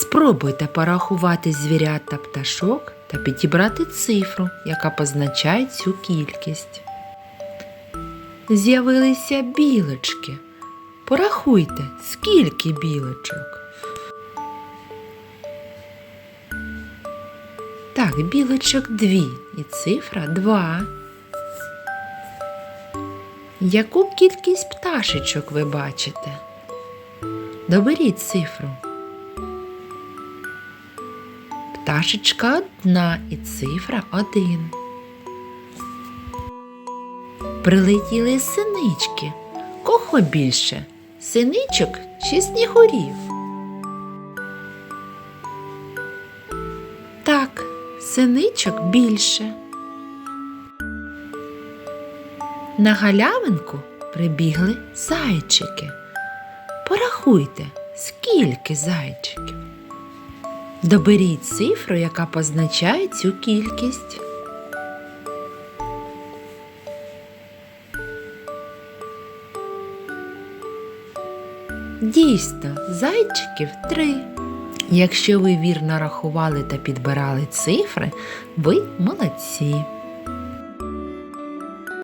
Спробуйте порахувати звірят та пташок та підібрати цифру, яка позначає цю кількість. З'явилися білочки. Порахуйте, скільки білочок. Так, білочок дві і цифра два. Яку кількість пташечок ви бачите? Доберіть цифру. Пташечка одна і цифра один. Прилетіли синички. Кого більше? Синичок чи снігурів? Так, синичок більше. На галявинку прибігли зайчики. Порахуйте, скільки зайчиків. Доберіть цифру, яка позначає цю кількість. Дійсно, зайчиків три. Якщо ви вірно рахували та підбирали цифри, ви молодці.